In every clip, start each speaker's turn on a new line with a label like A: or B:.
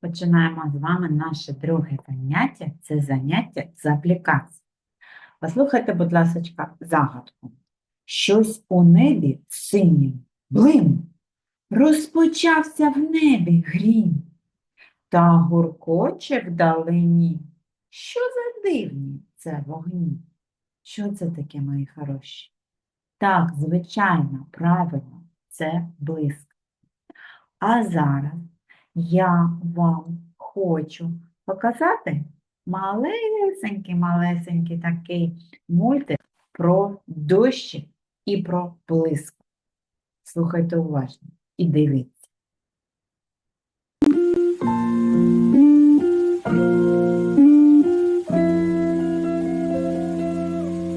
A: Починаємо з вами наше друге заняття. Це заняття з аплікації. Послухайте, будь ласка, загадку. Щось у небі синім, блим, розпочався в небі грім, та гуркоче вдалині. Що за дивні це вогні? Що це таке, мої хороші? Так, звичайно, правильно, це блиск. А зараз я вам хочу показати малесенький, малесенький такий мультик про дощик і про блиск. Слухайте уважно і дивіться.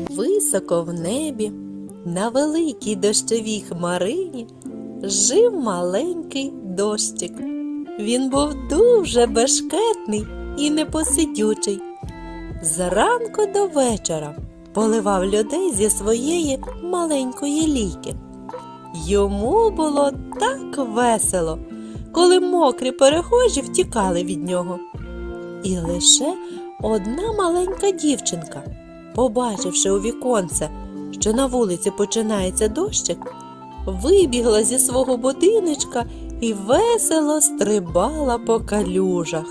B: Високо в небі, на великій дощовій хмарині, жив маленький дощик. Він був дуже бешкетний і непосидючий. Зранку до вечора поливав людей зі своєї маленької лійки. Йому було так весело, коли мокрі перехожі втікали від нього. І лише одна маленька дівчинка, побачивши у віконце, що на вулиці починається дощик, вибігла зі свого будиночка і весело стрибала по калюжах.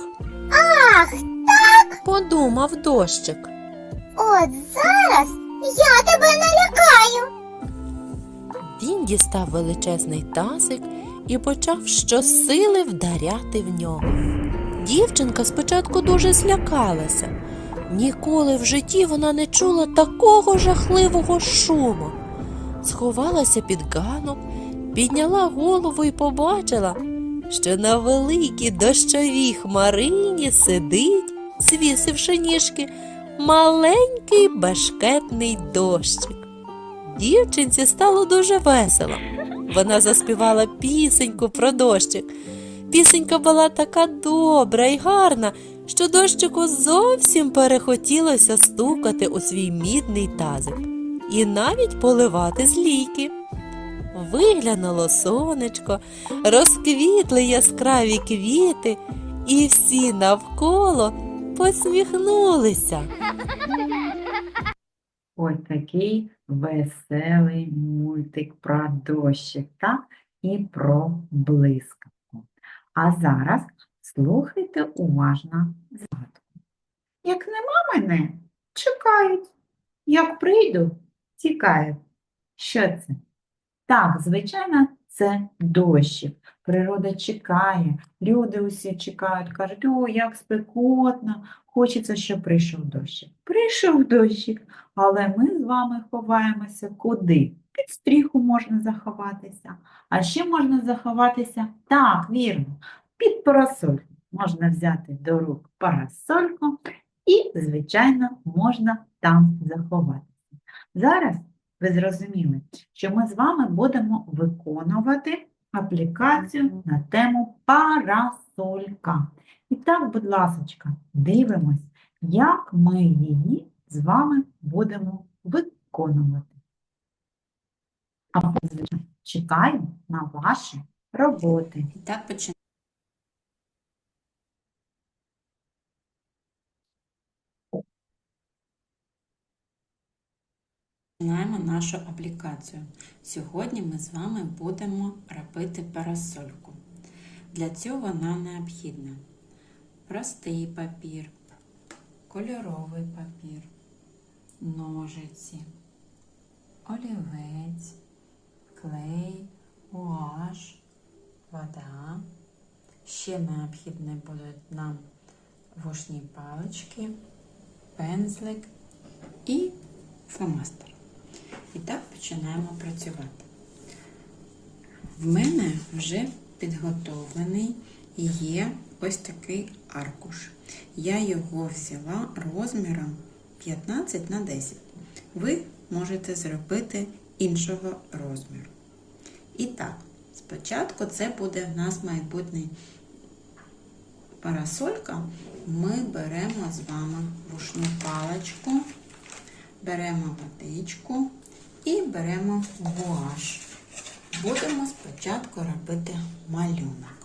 C: Ах, так.
B: Подумав дощик.
C: от зараз я тебе налякаю.
B: Він дістав величезний тазик і почав щосили вдаряти в нього. Дівчинка спочатку дуже злякалася. Ніколи в житті вона не чула такого жахливого шуму. Сховалася під ганок, підняла голову і побачила, що на великій дощовій хмарині сидить, звісивши ніжки, маленький бешкетний дощик. Дівчинці стало дуже весело. Вона заспівала пісеньку про дощик. Пісенька була така добра і гарна, що дощику зовсім перехотілося стукати у свій мідний тазик і навіть поливати з лійки. Виглянуло сонечко, розквітли яскраві квіти, і всі навколо посміхнулися.
A: Ось такий веселий мультик про дощик та і про блискавку. А зараз слухайте уважно загадку. Як нема мене, чекають. Як прийду, тікають. Що це? Так, звичайно, це дощик. Природа чекає, люди усі чекають, кажуть, о, як спекотно, хочеться, щоб прийшов дощик. Прийшов дощик, але ми з вами ховаємося куди? Під стріху можна заховатися. А ще можна заховатися, так, вірно, під парасольку. Можна взяти до рук парасольку і, звичайно, можна там заховатися. Зараз ви зрозуміли, що ми з вами будемо виконувати аплікацію на тему парасолька. І так, будь ласка, дивимось, як ми її з вами будемо виконувати. А чекаю на ваші роботи.
D: І так починаємо. Починаємо нашу аплікацію. Сьогодні ми з вами будемо робити парасольку. Для цього нам необхідно простий папір, кольоровий папір, ножиці, олівець, клей, гуаш, вода. Ще необхідні будуть нам вушні палички, пензлик і фломастер. І так починаємо працювати. В мене вже підготовлений є ось такий аркуш. Я його взяла розміром 15 на 10. Ви можете зробити іншого розміру. І так, спочатку це буде в нас майбутній парасолька. Ми беремо з вами вушну паличку, беремо водичку і беремо гуаш. Будемо спочатку робити малюнок.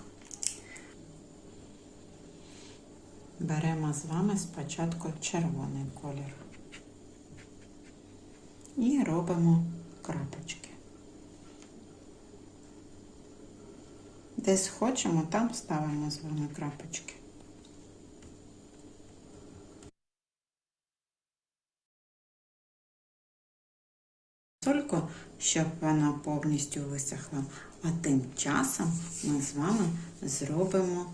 D: беремо з вами спочатку червоний колір і робимо крапочки. Десь хочемо, там ставимо з вами крапочки. Тільки щоб вона повністю висохла. А тим часом ми з вами зробимо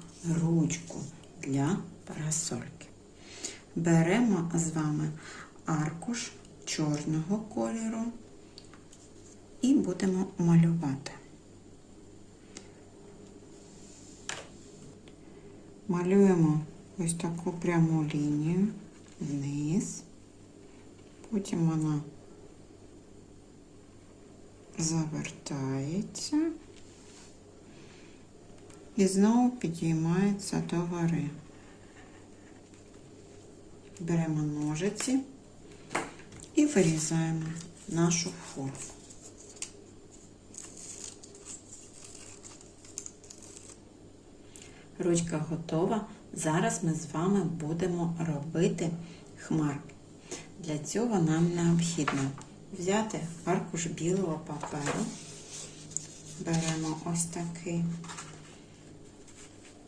D: ручку для парасольки. Беремо з вами аркуш чорного кольору і будемо малювати. Малюємо ось таку пряму лінію вниз, потім вона завертається і знову підіймається до гори. Беремо ножиці і вирізаємо нашу форму. Ручка готова. Зараз ми з вами будемо робити хмарки. Для цього нам необхідно взяти аркуш білого паперу. Беремо ось такий,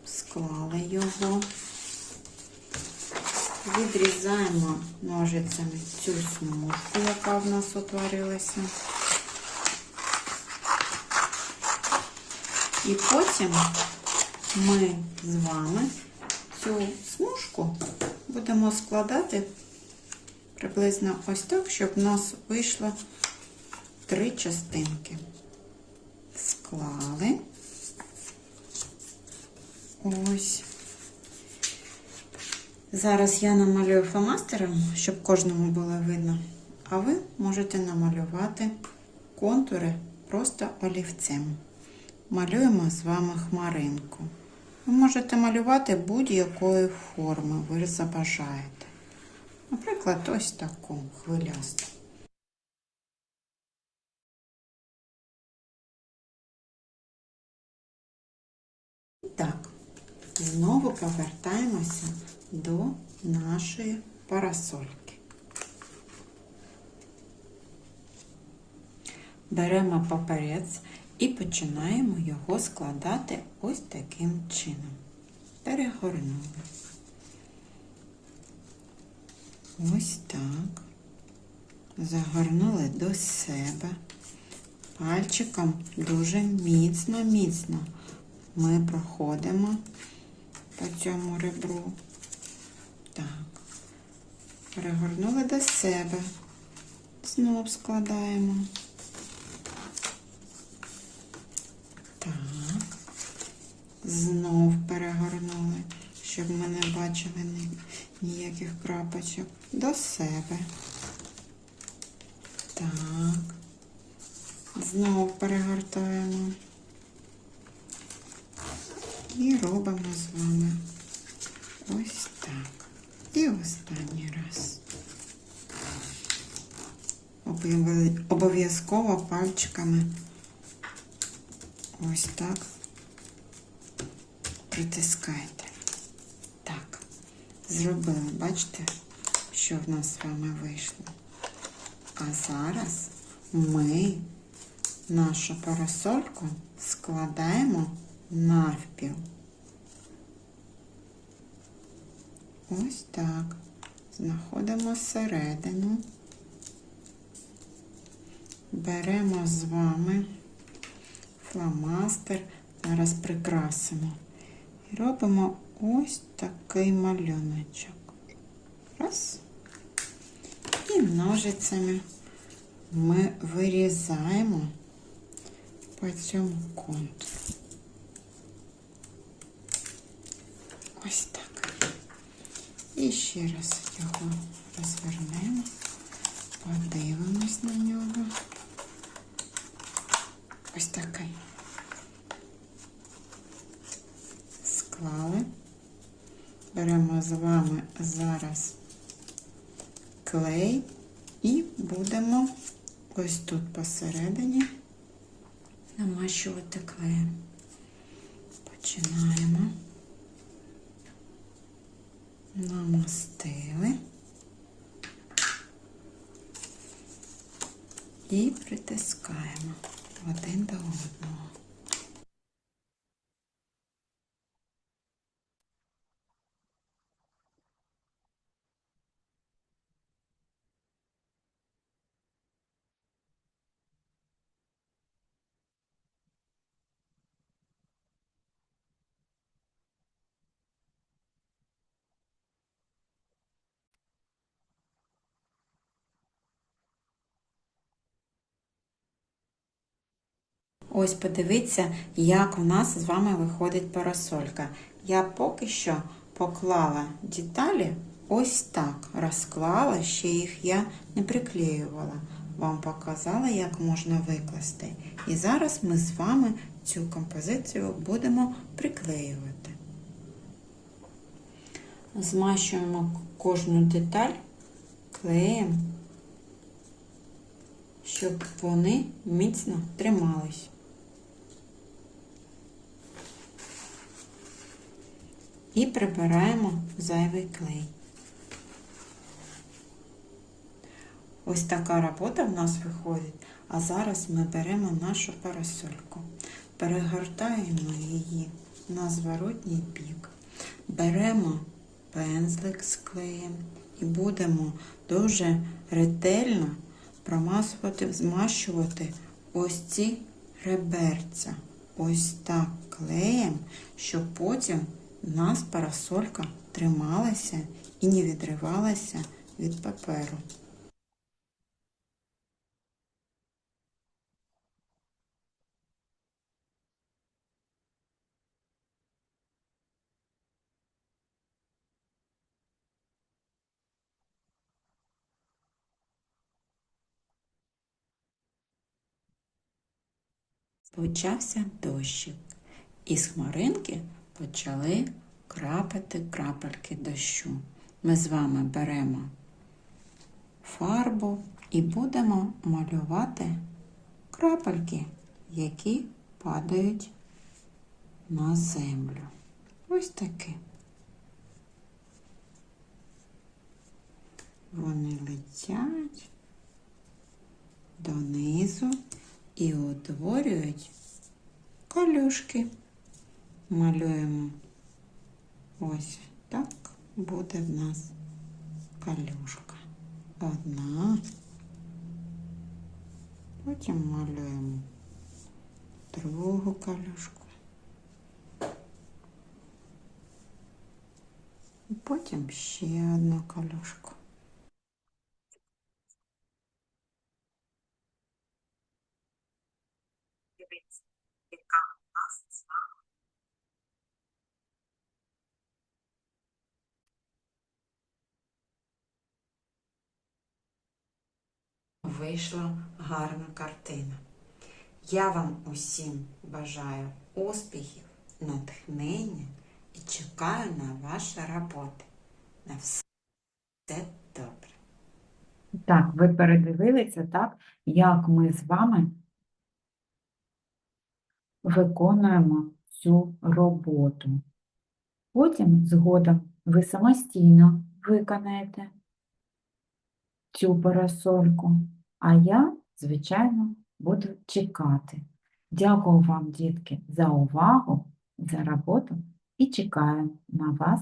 D: склали його, відрізаємо ножицями цю смужку, яка в нас утворилася. І потім ми з вами цю смужку будемо складати приблизно ось так, щоб в нас вийшло три частинки. Склали. Ось. Зараз я намалюю фломастером, щоб кожному було видно. А ви можете намалювати контури просто олівцем. Малюємо з вами хмаринку. Ви можете малювати будь-якої форми ви забажаєте. Наприклад, ось таку хвилясту. Так, знову повертаємося до нашої парасольки. Беремо паперець і починаємо його складати ось таким чином. Перегорнули. Ось так. Загорнули до себе. Пальчиком дуже міцно-міцно ми проходимо по цьому ребру. Так. Перегорнули до себе. Знов складаємо. Так. Знов перегорнули, щоб ми не бачили ніяких крапочок. До себе. Так. Знов перегортаємо. І робимо з вами ось так. І останній раз. Обов'я- Обов'язково пальчиками ось так притискайте. Так, зробили, бачите, що в нас з вами вийшло. А зараз ми нашу парасольку складаємо навпіл. Ось так. Знаходимо середину. Беремо з вами фломастер, зараз прикрасимо. І робимо ось такий малюночок. Раз. І ножицями ми вирізаємо по цьому контуру. Ось так. І ще раз його розвернемо, подивимось на нього. Ось такий. Склали. Беремо з вами зараз клей і будемо ось тут посередині намащувати клеєм. Починаємо. намастили і притискаємо один до одного. Ось подивіться, як у нас з вами виходить парасолька. Я поки що поклала деталі ось так. Розклала, ще їх я не приклеювала. Вам показала, як можна викласти. І зараз ми з вами цю композицію будемо приклеювати. Змащуємо кожну деталь клеєм, щоб вони міцно тримались. І прибираємо зайвий клей. Ось така робота в нас виходить. А зараз ми беремо нашу парасольку, перегортаємо її на зворотній бік, беремо пензлик з клеєм і будемо дуже ретельно промасувати, змащувати ось ці реберця. Ось так клеєм, щоб потім нас парасолька трималася і не відривалася від паперу. Почався дощик, і з хмаринки почали крапати крапельки дощу. Ми з вами беремо фарбу і будемо малювати крапельки, які падають на землю. Ось такі. Вони летять донизу і утворюють калюшки. Малюємо ось так буде в нас калюшка. Одна. Потім малюємо другу калюшку. Потім ще одну калюшку. Вийшла гарна картина. Я вам усім бажаю успіхів, натхнення і чекаю на ваші роботи. На все добре.
A: Так, ви передивилися, так, як ми з вами виконуємо цю роботу. Потім, згодом, ви самостійно виконаєте цю парасольку, а я, звичайно, буду чекати. Дякую вам, дітки, за увагу, за роботу і чекаю на вас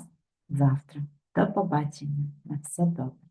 A: завтра. До побачення. На все добре.